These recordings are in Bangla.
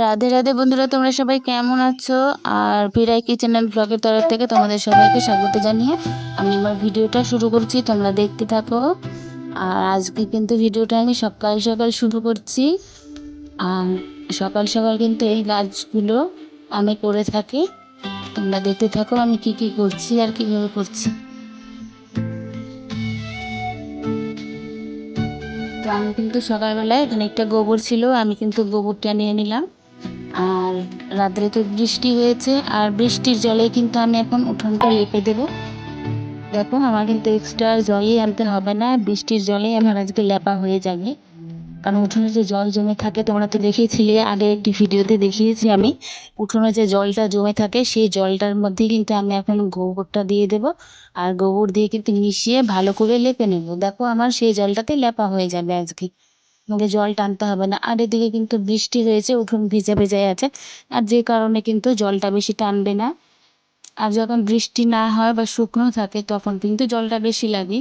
রাধে রাধে বন্ধুরা, তোমরা সবাই কেমন আছো? আর পিরাই কিচেন ব্লগের তরফ থেকে তোমাদের সবাইকে স্বাগত জানিয়ে আমি আমার ভিডিওটা শুরু করছি, তোমরা দেখতে থাকো। আর আজকে কিন্তু ভিডিওটা আমি সকাল সকাল শুরু করছি। আর সকাল সকাল কিন্তু এই কাজগুলো আমি করে থাকি। তোমরা দেখতে থাকো আমি কি কি করছি আর কীভাবে করছি। তো আমি কিন্তু সকালবেলায় এখানে একটা গোবর ছিল, আমি কিন্তু গোবরটা নিয়ে নিলাম। আর রাত্রে তো বৃষ্টি হয়েছে, আর বৃষ্টির জলে কিন্তু আমি এখন উঠোনটা লেপে দেবো। দেখো, আমার কিন্তু এক্সট্রা জলই আনতে হবে না, বৃষ্টির জলেই আমার আজকে লেপা হয়ে যাবে। কারণ উঠোনে যে জল জমে থাকে, তোমরা তো দেখেছিলে, আগে একটি ভিডিওতে দেখিয়েছি আমি, উঠোনে যে জলটা জমে থাকে, সেই জলটার মধ্যে কিন্তু আমি এখন গোবরটা দিয়ে দেবো, আর গোবর দিয়ে কিন্তু মিশিয়ে ভালো করে লেপে নেব। দেখো, আমার সেই জলটাতে লেপা হয়ে যাবে আজকে। আমাকে জল টানতে হবে না। আর এদিকে কিন্তু বৃষ্টি হয়েছে, উঠোন ভিজে ভেজাই আছে। আর যে কারণে কিন্তু জলটা বেশি টানবে না। আর যখন বৃষ্টি না হয় বা শুকনো থাকে, তখন কিন্তু জলটা বেশি লাগে।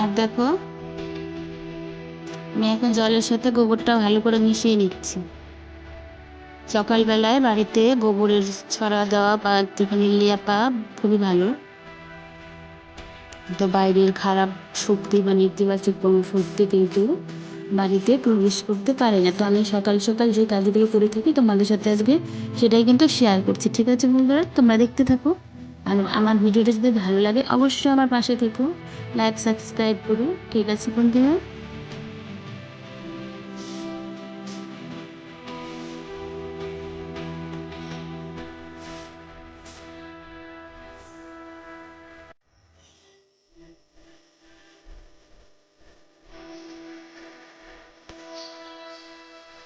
আর দেখো, আমি এখন জলের সাথে গোবরটা ভালো করে মিশিয়ে নিচ্ছি। সকালবেলায় বাড়িতে গোবরের ছড়া দেওয়া বা একটুখানি লেপা খুবই ভালো। তো বাইরের খারাপ শক্তি বা নেতিবাচক কোনো শক্তি কিন্তু বাড়িতে প্রবেশ করতে পারে না। তো আমি সকাল সকাল যে কাজগুলো করে থাকি তোমাদের সাথে আজকে সেটাই কিন্তু শেয়ার করছি। ঠিক আছে বন্ধুরা, তোমরা দেখতে থাকো। আর আমার ভিডিওটা যদি ভালো লাগে, অবশ্যই আমার পাশে থেকো। লাইক সাবস্ক্রাইব করো, ঠিক আছে বন্ধুরা?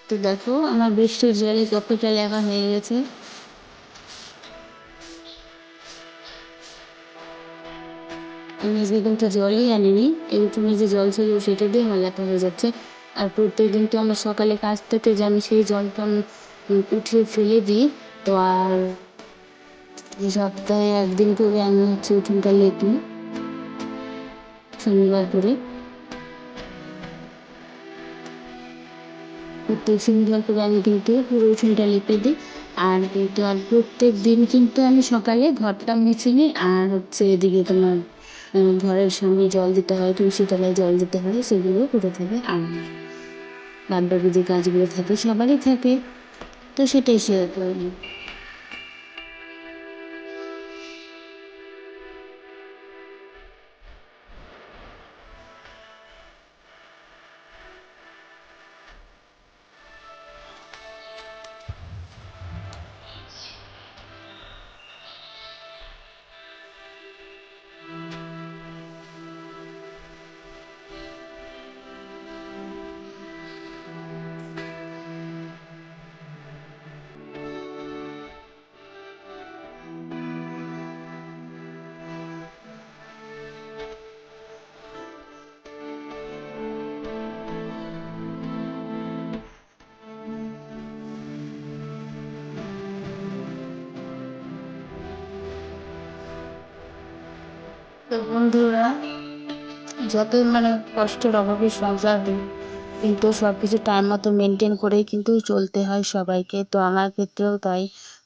তো দেখো, আমার বৃষ্টির জলে কতটা লেখা হয়ে গেছে। আজকে কিন্তু জলই আনিনি কিন্তু তুমি যে জল ছিল সেটা দিয়ে আমার লেখা হয়ে যাচ্ছে। আর প্রত্যেক দিন তো আমরা সকালে কাজ থেকে যে আমি সেই জলটা আমি উঠিয়ে ফেলে দিই। তো আর সপ্তাহে একদিন করে আমি হচ্ছে উঠোনটা লেপি শনিবার করে। প্রত্যেক শনিবার করে আমি কিন্তু পুরো উঠোনটা লেপে দিই। আর কিন্তু আর প্রত্যেক দিন কিন্তু আমি সকালে ঘরটা মুছে নিই। আর হচ্ছে এদিকে তোমার ঘরের সামনে জল দিতে হয়, তুলসী তলায় জল দিতে হয়, সেগুলো করে থাকে আর বাদবাকি যে কাজগুলো থাকে সবারই থাকে। তো সেটাই শেয়ার করি। তো বন্ধুরা, যতই মানে কষ্টের অভাবে সংসার কিন্তু সব কিছু টাইম মতো মেনটেন করেই কিন্তু চলতে হয় সবাইকে। তো আমার ক্ষেত্রেও তাই।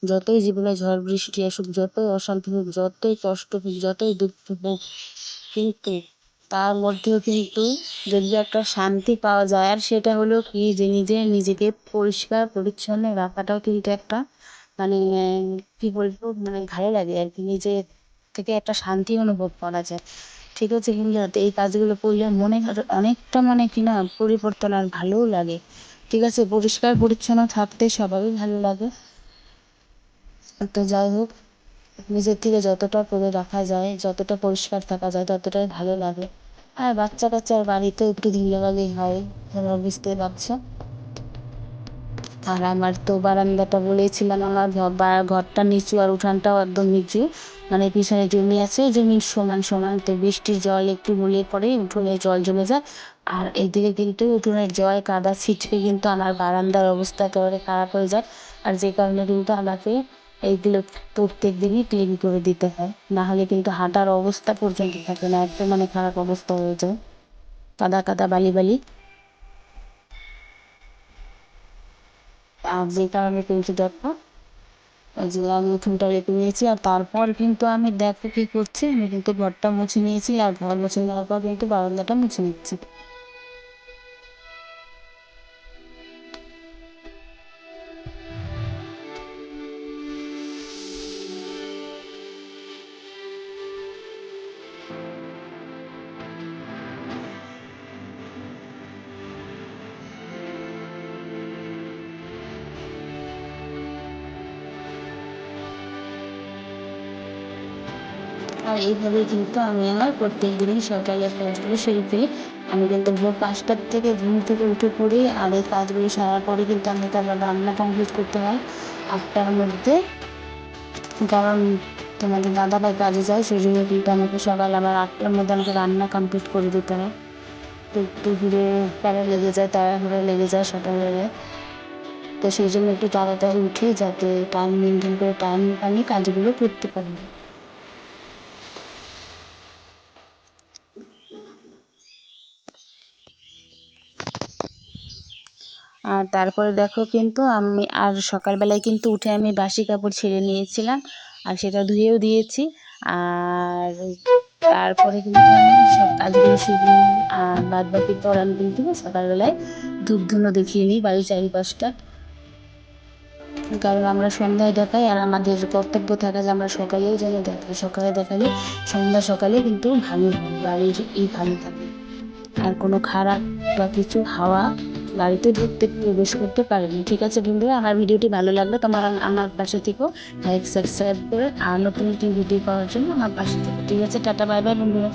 যতই জীবনে ঝড় বৃষ্টি আসুক, যতই অশান্তি হোক, যতই কষ্ট হোক, যতই দুঃখ হোক, কিন্তু তার মধ্যেও কিন্তু যদি একটা শান্তি পাওয়া যায়, আর সেটা হলো কি যে নিজে নিজেকে পরিষ্কার, পরিচ্ছন্ন রাখাটাও কিন্তু একটা মানে কী বলব মানে ভালো লাগে আর কি। নিজে থেকে একটা শান্তি অনুভব করা যায়। ঠিক আছে কিন্তু এই কাজগুলো করলে মনে অনেকটা মানে কি না পরিবর্তন আর ভালোও লাগে। ঠিক আছে, পরিষ্কার পরিচ্ছন্ন থাকতে সবারই ভালো লাগে। তো যাই হোক, নিজের থেকে যতটা করে রাখা যায়, যতটা পরিষ্কার থাকা যায়, ততটাই ভালো লাগে। আর বাচ্চা কাচ্চার বাড়িতে একটু ধুলোবালি হয়, তোমরা বুঝতে পারছ। আর আমার তো বারান্দাটা বলেছিলাম, আমার ঘরটা নিচু আর উঠানটাও একদম নিচু। মানে পিছনে জমি আছে, জমি সমান সমান, তো বৃষ্টির জল একটু হলে পরে উঠোনে জল জমে যায়। আর এদিকে কিন্তু উঠোনের জল কাদা ছিটকে কিন্তু আমার বারান্দার অবস্থা একেবারে খারাপ হয়ে যায়। আর যে কারণে কিন্তু আমাকে এইগুলো প্রত্যেক দিনই ক্লিন করে দিতে হয়। না হলে কিন্তু হাঁটার অবস্থা পর্যন্ত থাকে না, একদম মানে খারাপ অবস্থা হয়ে যায়। কাদা কাদা বালি বালি। আর যে কারণে কিন্তু দেখো। যে আমি রেখে নিয়েছি আর তারপর কিন্তু আমি দেখো কি করছি। আমি কিন্তু ঘরটা মুছে নিয়েছি, আর ঘর মুছে নেওয়ার পর কিন্তু বারান্দাটা মুছে নিচ্ছি। আর এইভাবে কিন্তু আমি আমার প্রত্যেক দিনই সকালের কাজগুলো সেরে ফেলি আমি কিন্তু ভোর পাঁচটার থেকে ঘুম থেকে উঠে পড়ি আর এই কাজগুলো সারার পরে কিন্তু আমি তারপর রান্না কমপ্লিট করতে হয়। আটটার মধ্যে। কারণ তোমাদের দাদা ভাই কাজে যায় সেই জন্য কিন্তু আমাকে সকাল আবার আটটার মধ্যে আমাকে রান্না কমপ্লিট করে দিতে হয়। তো একটু ঘুরে প্যারা লেগে যায় তারা ঘুরে লেগে যায় সকালবেলায়। তো সেই জন্য একটু তাড়াতাড়ি উঠে যাতে টাইম মেনটেন করে টাইম আমি কাজগুলো করতে পারি। আর তারপরে দেখো কিন্তু আমি আর সকালবেলায় কিন্তু উঠে আমি বাসি কাপড় ছেড়ে নিয়েছিলাম আর সেটা ধুয়েও দিয়েছি। আর তারপরে কিন্তু আমি সব কাজগুলো শিখে আর বাদ বাকি আমি কিন্তু সকালবেলায় ধূপ ধুনো দেখিয়ে নিই বাড়ির চারিপাশটা। কারণ আমরা সন্ধ্যায় দেখাই আর আমাদের কর্তব্য থাকে যে আমরা সকালেও যেন দেখাই। সকালে দেখালে সন্ধ্যা সকালে কিন্তু হয় বাড়ির এই ভালো থাকে। আর কোনো খারাপ বা কিছু হাওয়া বাড়িতে ঢুকতে প্রবেশ করতে পারেনি। ঠিক আছে বন্ধুরা, আমার ভিডিওটি ভালো লাগলে তোমার আমার পাশে থেকেও লাইক, সাবস্ক্রাইব করে আর নতুন নতুন ভিডিও পাওয়ার জন্য আমার পাশে থেকে। ঠিক আছে, টাটা, বাই বাই বন্ধুরা।